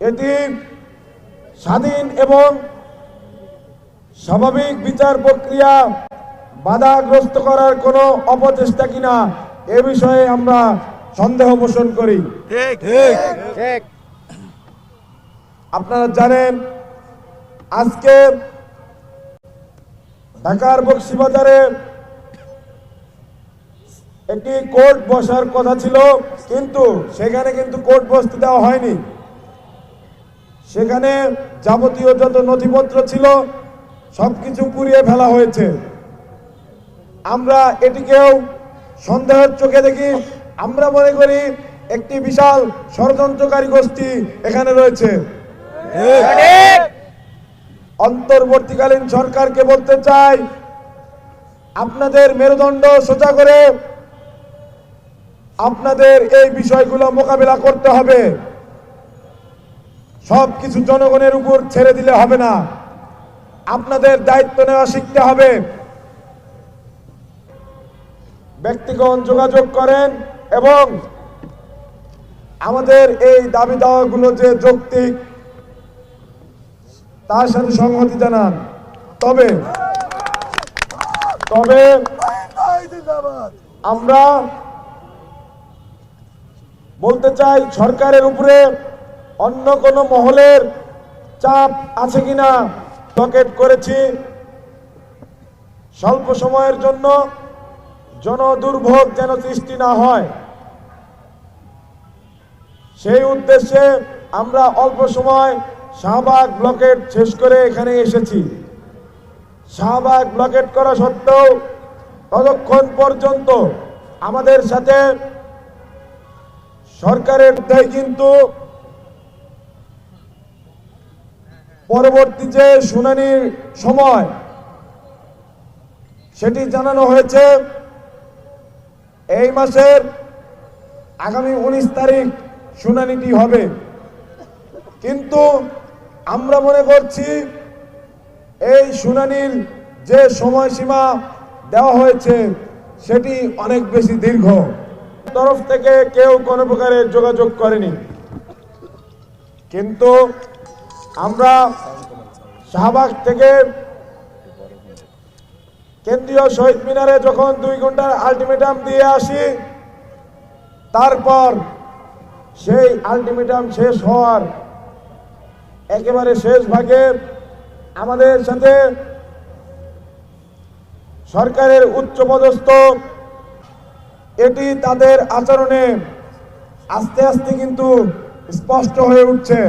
এটি স্বাধীন এবং স্বাভাবিক বিচার প্রক্রিয়া বাধাগ্রস্ত করার কোনো অপচেষ্টা কিনা এ বিষয়ে আমরা সন্দেহ পোষণ করি। ঠিক। ঠিক। ঠিক। আপনারা জানেন আজকে ঢাকার বক্সিবাজারে একটি কোর্ট বসার কথা ছিল কিন্তু সেখানে কিন্তু কোর্ট বসতে দেওয়া হয়নি। সেখানে যাবতীয় যত নথিপত্র ছিল, সবকিছু পুড়িয়ে ফেলা হয়েছে। আমরা এটিকেও সন্দেহের চোখে দেখি। আমরা মনে করি একটি বিশাল ষড়যন্ত্রকারী গোষ্ঠী এখানে রয়েছে। অন্তর্বর্তীকালীন সরকারকে বলতে চাই, আপনাদের মেরুদণ্ড সোজা করে আপনাদের এই বিষয়গুলো মোকাবিলা করতে হবে। সব কিছু জনগণের উপর ছেড়ে দিলে হবে না। আপনাদের দায়িত্ব নেওয়া শিখতে হবে। ব্যক্তিগণ যোগাযোগ করেন এবং আমাদের এই দাবি দাওয়াগুলো যে যৌক্তিক, তার সাথে সংহতি জানান। তবে তবে আমরা বলতে চাই, সরকারের উপরে অন্য কোনো মহলের চাপ আছে কিনা ব্লকেট করেছি। স্বল্প সময়ের জন্য জনদুর্ভোগ যেন সৃষ্টি না হয়। সেই উদ্দেশ্যে আমরা অল্প সময় শাহবাগ ব্লকেট শেষ করে এখানে এসেছি। শাহবাগ ব্লকেট করা সত্ত্বেও ততক্ষণ পর্যন্ত আমাদের সাথে সরকারের কিন্তু পরবর্তী যে শুনানির সময়, সেটি জানানো হয়েছে, এই মাসের আগামী উনিশ তারিখ শুনানিটি হবে। কিন্তু আমরা মনে করছি, এই শুনানির যে সময়সীমা দেওয়া হয়েছে, সেটি অনেক বেশি দীর্ঘ। তরফ থেকে কেউ কোনো প্রকারের যোগাযোগ করেনি। কিন্তু আমরা শাহবাগ থেকে কেন্দ্রীয় শহীদ মিনারে যখন দুই ঘণ্টার আলটিমেটাম দিয়ে আসি, তারপর সেই আলটিমেটাম শেষ হওয়ার একেবারে শেষ ভাগে আমাদের সাথে সরকারের উচ্চপদস্থ, এটি তাদের আচরণে আস্তে আস্তে কিন্তু স্পষ্ট হয়ে উঠছে।